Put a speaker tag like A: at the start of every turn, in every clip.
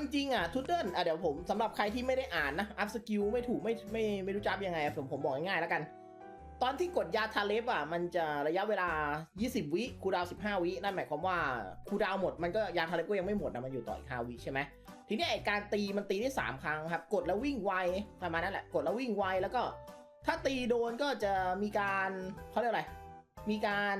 A: จริงๆอะทูเดิลอะเดี๋ยวผมสำหรับใครที่ไม่ได้อ่านนะอัพสกิลไม่ถูกไม่ไม่ไม่รู้จับยังไงผมผมบอกง่ายๆแล้วกัน ตอนที่กดยาทาเล็บอะมันจะระยะเวลา 20 วิคูดาว 15 วินั่นหมายความว่าคูดาวหมดมันก็ยาทาเล็บก็ยังไม่หมดนะมันอยู่ต่ออีก5วิใช่ไหมทีนี้ไอการตีมันตีได้ 3 ครั้งครับ กดแล้ววิ่งไวประมาณนั้นแหละกดแล้ววิ่งไวแล้วก็ ถ้าตีโดนก็จะมีการเขาเรียกอะไร มีการ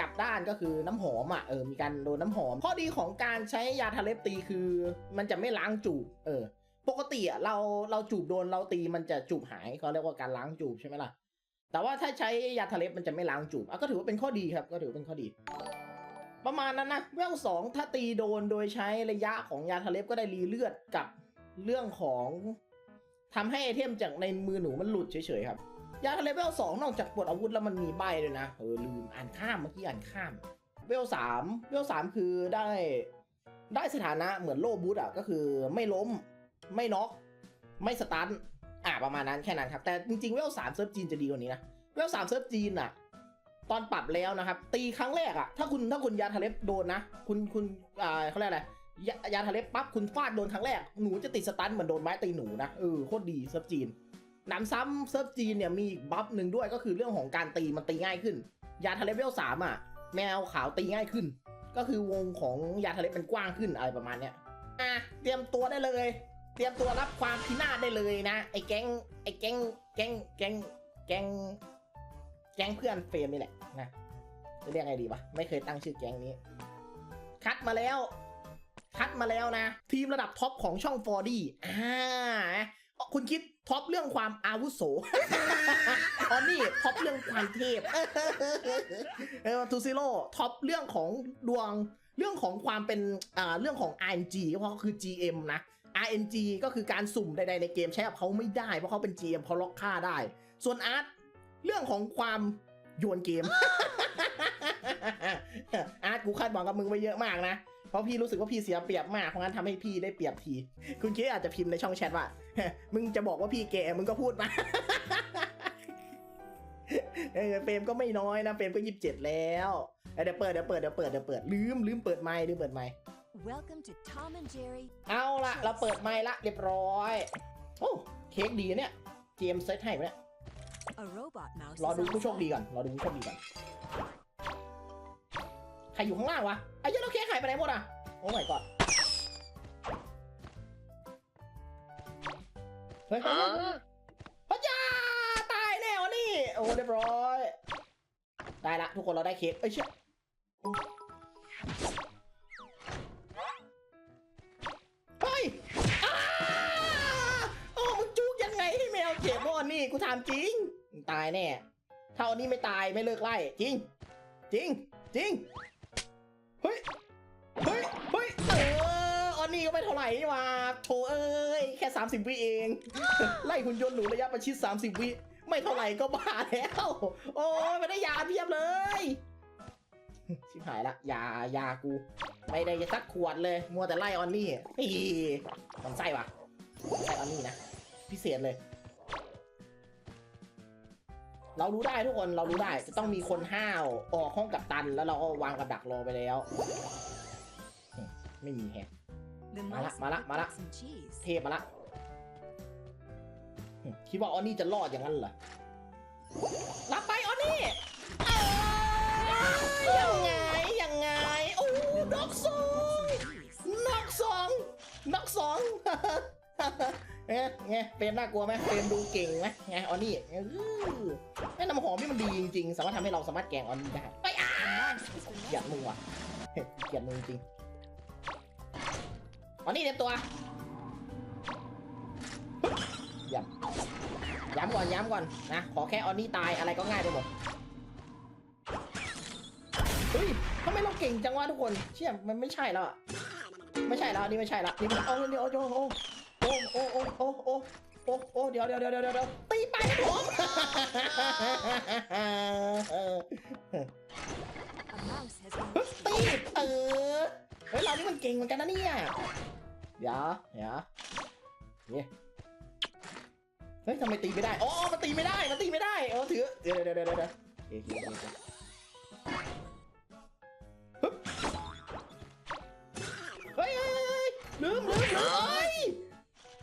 A: กลับด้านก็คือน้ำหอมอะเออมีการโดนน้ำหอม ข้อดีของการใช้ยาทาเล็บตีคือ มันจะไม่ล้างจูบเออ ปกติอะเราเราจูบโดนเราตีมันจะจูบหายเขาเรียกว่าการล้างจูบใช่ไหมล่ะ แต่ว่าถ้าใช้ยาทาเล็บมันจะไม่ล้างจูบอะก็ถือว่าเป็นข้อดีครับ ก็ถือว่าเป็นข้อดี ประมาณนั้นนะเวลสองถ้าตีโดนโดยใช้ระยะของยาทาเล็บก็ได้รีเลือดกับเรื่องของทำให้ไอเทมจากในมือหนูมันหลุดเฉยๆครับ ยาทะเลเวลสองนอกจากปลดอาวุธแล้วมันมีใบด้วยนะเออลืมอ่านข้ามเมื่อกี้อ่านข้ามเวลสามเวลสามคือได้ได้สถานะเหมือนโลบูทอะก็คือไม่ล้มไม่น็อกไม่สตันอะประมาณนั้นแค่นั้นครับ แต่จริงๆเวลสามเซิร์ฟจีนจะดีกว่านี้นะเวลสามเซิร์ฟจีนอะตอนปรับแล้วนะครับ ตีครั้งแรกอะถ้าคุณถ้าคุณยาทะเลโดนนะ คุณคุณอ่าเขาเรียกอะไรยายาทะเลปั๊บคุณฟาดโดนครั้งแรกหนูจะติดสตันเหมือนโดนไม้ตีหนูนะเออโคตรดีเซิร์ฟจีน หนำซ้ำเซิร์ฟจีนเนี่ยมีอีกบัฟหนึ่งด้วยก็คือเรื่องของการตีมันตีง่ายขึ้น ยาทะเลเวลสามอะ แมวขาวตีง่ายขึ้น ก็คือวงของยาทะเลมันกว้างขึ้นอะไรประมาณเนี้ยอะเตรียมตัวได้เลย เตรียมตัวรับความพินาศได้เลยนะ ไอ้แก๊งไอ้แก๊งแก๊งแก๊งแก๊งแก๊งเพื่อนเฟรมนี่แหละนะจะเรียกไงดีวะไม่เคยตั้งชื่อแก๊งนี้ คัดมาแล้ว คัดมาแล้วนะ ทีมระดับท็อปของช่องฟอร์ดี้อ่า คุณคิดท็อปเรื่องความอาวุโสออนี่ท็อปเรื่องความเทพเออทูซิโร่ท็อปเรื่องของดวงเรื่องของความเป็นอ่าเรื่องของ RNG เพราะเขาคือ GM นะ RNG ก็คือการสุ่มใดๆในเกมใช้กับเขาไม่ได้ เพราะเขาเป็น GM เขาล็อกค่าได้ ส่วนอาร์ตเรื่องของความโยนเกม อาร์ตกูคาดหวังกับมึงไว้เยอะมากนะ ราะพี่รู้สึกว่าพี่เสียเปรียบมากเพราะงั้นทำให้พี่ได้เปรียบที คุณเคอาจจะพิมพ์ในช่องแชทว่ามึงจะบอกว่าพี่แกมึงก็พูดมาเออเฟรมก็ไม่น้อยนะเฟรมก็ยี่สิบเจ็ดแล้วเอ้ยเดี๋ยวเปิดเดี๋ยวเปิดเดี๋ยวเปิดเดี๋ยวเปิดลืมลืมเปิดไมค์ลืมเปิดไมค์
B: Welcome to Tom and Jerry.
A: เอาละเราเปิดไมค์ละเรียบร้อย โอ้เค้กดีนะเนี่ย เจมส์เซตให้ไหมเนี่ย
B: A robot mouse.
A: รอ
B: is
A: ดู
B: on
A: ผู้โชค
B: site.
A: ดีก่อนรอดูผู้โชคดีก่อน ใครอยู่ข้างล่างวะไอ้ เหี้ยเราเค้กหายไปไหนหมดอะ โอ้ my god เฮ้ยเฮ้ยเฮ้ยเฮ้ยพระยาตายแน่วะนี่ โอ้ เรียบร้อย ได้ละ ทุกคนเราได้เค้กเอ้ยเชี่ยเฮ้ยอ้าโอ้มึงจุกยังไงให้แมวเจ็บวะนี่ กูถามจริงมึงตายแน่ ถ้าอันนี้ไม่ตายไม่เลิกไล่ จริง จริง จริง เฮ้ย เฮ้ย เฮ้ย เออออนนี่ก็ไม่เท่าไหร่นี่ว่าโถเอ้ย แค่ 30 วิเอง ไล่หุ่นยนต์หนูระยะประชิด 30 วิ ไม่เท่าไหร่ก็บ้าแล้ว โอ้ยไม่ได้ยาเพียบเลย ชิบหายละ ยายากู ไม่ได้สักขวดเลย มัวแต่ไล่ออนนี่ฮีมันไส้ว่ะไส้ออนนี่นะ พิเศษเลย เรารู้ได้ทุกคนเรารู้ได้จะต้องมีคนห้าวออกห้องกับตัน แล้วเราก็วางกับดักรอไปแล้วอืมไม่มีแฮะ
B: The
A: Mala,
B: mouse
A: mala,
B: picked
A: mala.
B: up some cheese.
A: เทพมาละอืมคิดว่าออนนี่จะรอดอย่างนั้นเหรอรับไปออนนี่เอ้ยยังไงยังไงโอ้น็อกสอง
B: Cheese.
A: น็อกสองน็อกสองเอ๊ะไงเฟรมน่ากลัวไหมเฟรมดูเก่งไหมไงออนนี่ อื้อแม่น้ำหอมนี่มันดีจริงๆ สามารถทำให้เราสามารถแกล้งออนนี่ได้ไปอะ
B: The mouse has been
A: เกลียด
B: rescued.
A: มึงว่ะเฮ้ยเกลียดมึงจริงออนนี่เตรียมตัวย้ำย้ำก่อนย้ำก่อนนะ ขอแค่ออนนี่ตายอะไรก็ง่ายไปหมดเฮ้ยทำไมเราเก่งจังวะทุกคน เชี่ยมันไม่ใช่แล้วอะไม่ใช่แล้วอันนี่ไม่ใช่แล้วนี่มันเอาเดี๋ยวโอ้โหโอ้โอ้โอ้โอ้โอ้โอ้โอ้เดี๋ยวเดี๋ยวเดี๋ยวเดี๋ยวเดี๋ยว ตีไปนะผม
B: A mouse has been
A: ตีเออเฮ้ยเรานี่มันเก่งเหมือนกันนะเนี่ยเดี๋ยวเดี๋ยวเนี่ยเฮ้ยทำไมตีไม่ได้อ๋อมันตีไม่ได้มันตีไม่ได้เออถือเดี๋ยวเดี๋ยวเดี๋ยวเดี๋ยวเดี๋ยวโอเคโอเคโอเคฮึบเฮ้ยเฮ้ยเฮ้ยลืมลืมลืมเอ้ย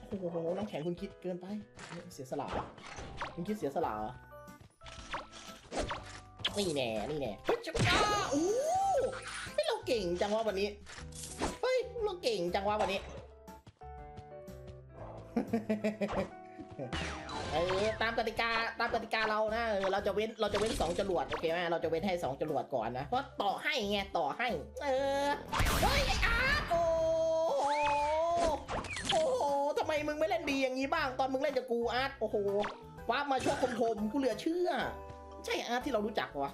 A: โอ้โหน้ำแข็งคุณคิดเกินไปเสียสละ เหรอคุณคิดเสียสละเหรอนี่แน่นี่แน่เฮ้ยจักรโอ้เฮ้ยเราเก่งจังวะวันนี้ เฮ้ยเราเก่งจังวะวันนี้ เออตามกติกาตามกติกาเรานะเออเราจะเว้นเราจะเว้นสองจรวดโอเคไหมเราจะเว้นให้สองจรวดก่อนนะเพราะต่อให้ไงต่อให้ เออเฮ้ยไออาร์ตโอ้โหโอ้โหทำไมมึงไม่เล่นดีอย่างนี้บ้าง ตอนมึงเล่นกับกูอาร์ตโอ้โห ว้ามาชกคมๆกูเหลือเชื่อ ใช่อาร์ตที่เรารู้จักวะ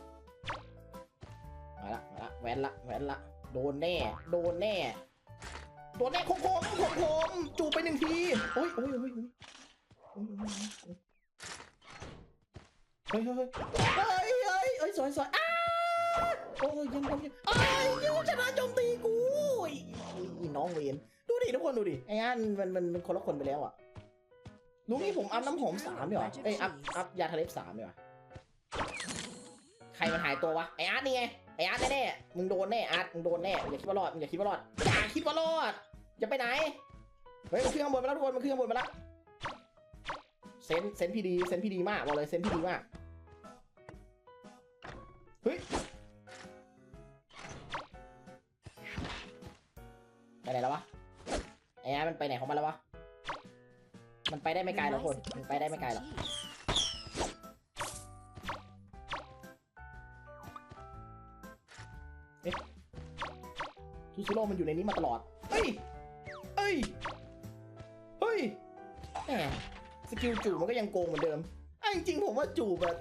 A: มาละมาละแหวนละแหวนละโดนแน่ โดนแน่ โดนแน่คมๆคมๆจูบไปหนึ่งทีโอ้ยโอ้ยโอ้ยเฮ้ยเฮ้ยเฮ้ยเฮ้ยเฮ้ยเฮ้ยสวยสวยอ้าโอ้ยยังยังยังเอ้ยยูชนะโจมตีกูอีน้องเวนดูดิทุกคนดูดิไอ้อันมันมันคนละคนไปแล้วอะ ลุงนี่ผมอัพน้ำหอมสามเนี่ยเหรอเอ้ยอัพอัพยาทะเลสามเนี่ยเหรอใครมันหายตัววะไออาร์ตนี่ไงไออาร์ตแน่ๆมึงโดนแน่อาร์ตมึงโดนแน่อย่าคิดว่ารอดมึงอย่าคิดว่ารอดอย่าคิดว่ารอดจะไปไหนเฮ้ยมันขึ้นข้างบนมาแล้วทุกคนมันขึ้นข้างบนมาแล้วเซนเซนพี่ดีเซนพี่ดีมากบอกเลยเซนพี่ดีมากเฮ้ยไปไหนแล้ววะไอ้ยมันไปไหนของมันแล้ววะ มันไปได้ไม่ไกลหรอกคนมันไปได้ไม่ไกลหรอกทูซิโร่มันอยู่ในนี้มาตลอด เฮ้ย เฮ้ย เฮ้ยแหมสกิลจูบมันก็ยังโกงเหมือนเดิมอะจริงๆผมว่าจูบแบบ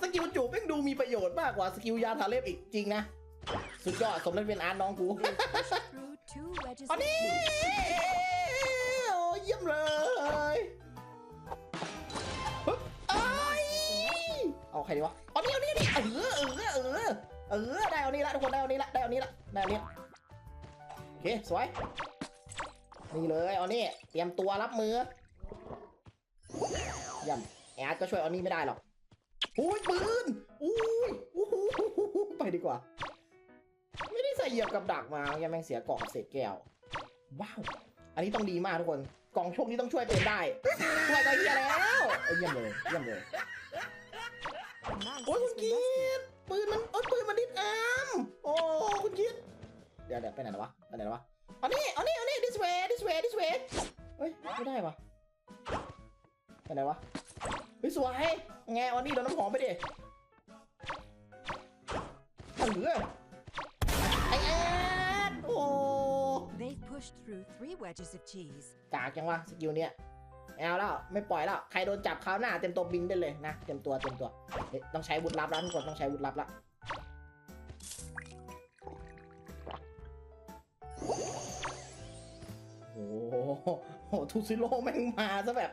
A: สกิลจูบแม่งดูมีประโยชน์มากกว่าสกิลยาทาเล็บอีกจริงนะ สุดยอดสมแล้วเป็นอาร์ตน้องกู
B: Through two wedges
A: อัน
B: of
A: นี้
B: cheese.
A: โอ้ เยี่ยมเลยปึ๊บเอ้ยเอาใครดีวะเอานี่เอานี่เอานี่เออเออเออเออได้เอานี่ละทุกคนได้เอานี่ละได้เอานี่ละได้เอานี่โอเคสวยนี่เลยเอานี่เตรียมตัวรับมือเยี่ยมแอดก็ช่วยเอานี่ไม่ได้หรอกอุ้ยปืนอุ้ยอู้ไปดีกว่า ไม่ได้ใส่เหยียบกับดักมายังแม่งเสียเกาะกับเศษแก้วว้าว อันนี้ต้องดีมากทุกคน กล่องโชคนี้ต้องช่วยเป็นได้ช่วยก็เฮียแล้วเอ้ยเยี่ยมเลยเยี่ยมเลย
B: A mouse
A: โอ้ย
B: has
A: คุณ
B: been
A: กี
B: rescued.
A: ดปืนมันโอ้ยปืนมันดิดอามโอ้คุณกีดเดี๋ยวเดี๋ยวไปไหนแล้ววะไปไหนแล้ววะเอานี่เอานี่เอานี่ this way this way this way เฮ้ยไม่ได้วะไปไหนวะเฮ้ยสวยไงเอานี่โดนน้ำหอมไปดิเอาเหลือไอ
B: pushed through three wedges of cheese.
A: กากจังวะสกิลเนี้ยไม่เอาแล้วไม่ปล่อยแล้วใครโดนจับเขาวหน้าเต็มตัวบินได้เลยนะเต็มตัวเต็มตัวต้องใช้วุฒิลับแล้วทุกคนต้องใช้วุฒิลับละโอ้โหทูซิโร่แม่งมาซะแบบ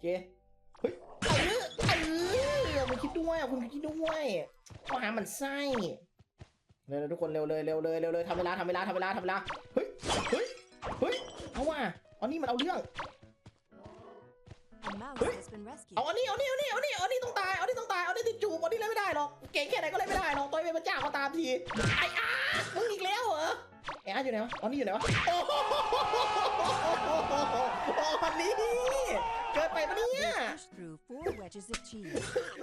A: เคเฮ้ยเออเออมึงคิดด้วยอะคุณคิดด้วยข้อหามันไส้เร็วทุกคนเร็วเลยเร็วเลยเร็วเลยทำเวลาทำเวลาทำเวลาทำเวลาเฮ้ยเฮ้ยเฮ้ยเอาว่ะอานี่มันเอาเรื่องเอาอันนี้เอานี่เอานี่เอานี่เอานี่ต้องตายเอานี่ต้องตายเอานี่ติดจูบเอานี่เลยไม่ได้หรอกเก่งแค่ไหนก็เลยไม่ได้หรอกต่อยเป็นพระเจ้าก็ตามทีไอ้อามึงอีกแล้วเหรอไอ้อาอยู่ไหนวะอานี่อยู่ไหนวะโอ้โหโอ้อันนี้เกิดไปปะเนี่ย
B: They pushed through four wedges of cheese.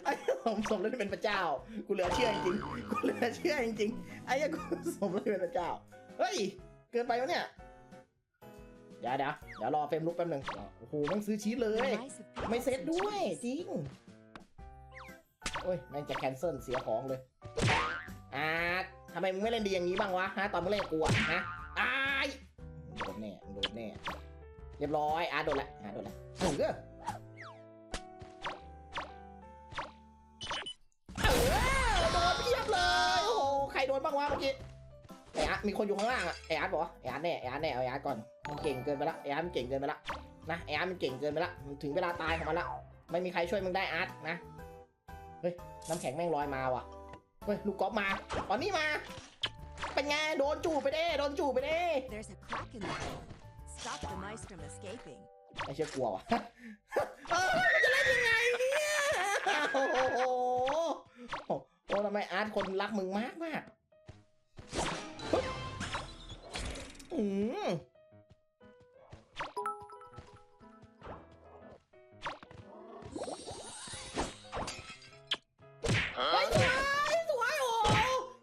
A: ไอ้ผมสมแล้วที่เป็นพระเจ้า กูเหลือเชื่อจริงๆกูเหลือเชื่อจริงๆไอ้ยังกูสมแล้วที่เป็นพระเจ้า เฮ้ย เกินไปวะเนี่ย เดี๋ยวเดี๋ยวเดี๋ยวรอเฟรมลุกแป๊บหนึงโอ้โหแมันซื้อชีสเล
B: The
A: ย
B: mice have picked
A: ไม่
B: up
A: เซ็ต
B: some
A: ด้วย
B: cheese.
A: จริง โอ้ยแม่งจะแคนเซิลเสียของเลยอาทำไมมึงไม่เล่นดีอย่างนี้บ้างวะฮะตอนมึงเล่นกูอะฮะอายโดนแน่โดนแน่ เรียบร้อยอาโดนละอาโดนละเออ ครโดนบ้างวะเมื่อกี้ไอ้อาร์ตมีคนอยู่ข้างล่างอะไอ้อาร์ตบอกว่าไอ้อาร์ตแน่ไอ้อาร์ตแน่เอาไอ้อาร์ตก่อนมันเก่งเกินไปละไอ้อาร์ตมันเก่งเกินไปละนะไอ้อาร์ตมันเก่งเกินไปละมันถึงเวลาตายของมันละไม่มีใครช่วยมึงได้อาร์ตนะเฮ้ยน้ำแข็งแม่งลอยมาว่ะเฮ้ยลูกกอล์ฟมาตอนนี้มา เป็นไงโดนจูบไปเด้โดนจูบไปเด้
B: There's a crack in the wall. Stop the mice from escaping.
A: ไม่เชื่อกลัวว่ะเออมันจะเล่นยังไงเนี่ยโอ้โห โอ้โหทำไมอาร์ตคนรักมึงมากมากอืมเฮ้ยสวยสวยโอ้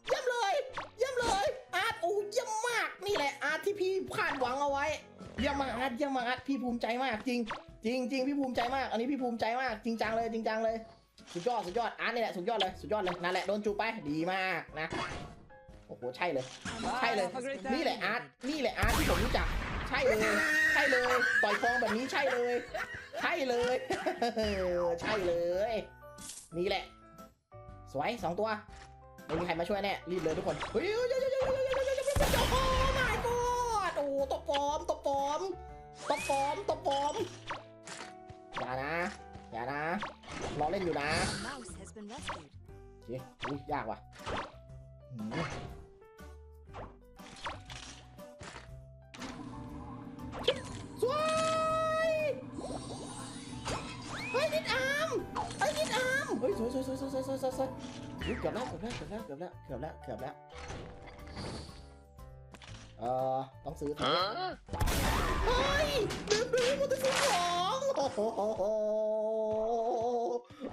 A: เยี่ยมเลย เยี่ยมเลย อาร์ตโอ้เยี่ยมมาก นี่แหละอาร์ตที่พี่คาดหวังเอาไว้เยี่ยมมากอาร์ตเยี่ยมมากอาร์ตพี่ภูมิใจมากจริง จริงจริงพี่ภูมิใจมาก อันนี้พี่ภูมิใจมาก จริงจังเลยจริงจังเลย สุดยอดสุดยอดอาร์ตนี่แหละสุดยอดเลยสุดยอดเลยนั่นแหละโดนจูไปดีมากนะโอ้โหใช่เลย ใช่เลยนี่แหละอาร์ตนี่แหละอาร์ตที่ผมรู้จัก ใช่เลย ใช่เลยต่อยฟองแบบนี้ใช่เลย ใช่เลย ใช่เลย นี่แหละ สวยสองตัวไม่มีใครมาช่วยแน่รีบเลยทุกคนเฮ้ยเฮ้ยเฮ้ยเฮ้ยเฮ้ยเฮ้ยเฮ้ยเฮ้ยเฮ้ยเฮ้ยเฮ้ยโอ้ my god โอ้ตบปลอมตบปลอมตบปลอมตบปลอมอย่านะอย่านะ รอเล่นอยู่นะเคอุ้ยยากว่ะสวยเฮ้ยนิดอาร์มเฮ้ยนิดอามเฮ้ยสวยสวยสวยสวยสวยสวยสวยเกือบแล้วเกือบแล้วเกือบแล้วเกือบแล้วเกือบแล้วเกือบแล้วเอ่อต้องซื้อเฮ้ยเบบี้มันจะซื้อของโอ้โห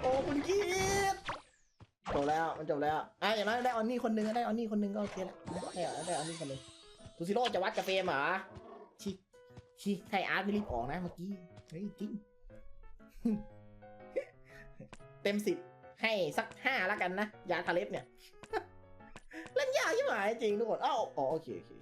A: โอ้คุณคิดจบแล้วมันจบแล้วอะอย่างน้อยได้ออนนี่คนหนึงได้ออนนี่คนหนึงก็โอเคแล้วได้ได้ออนนี่คนหนึงทูซิโร่จะวัดกับเฟรมเหรอชิชิไทยอาร์ตไม่รีบออกนะเมื่อกี้เฮ้ยจริงเต็มสิบให้สักห้าแล้วกันนะยาทาเล็บเนี่ยเล่นยากยิ่งหายจริงทุกคนอ้าวอ๋ออเคโอเคโอเค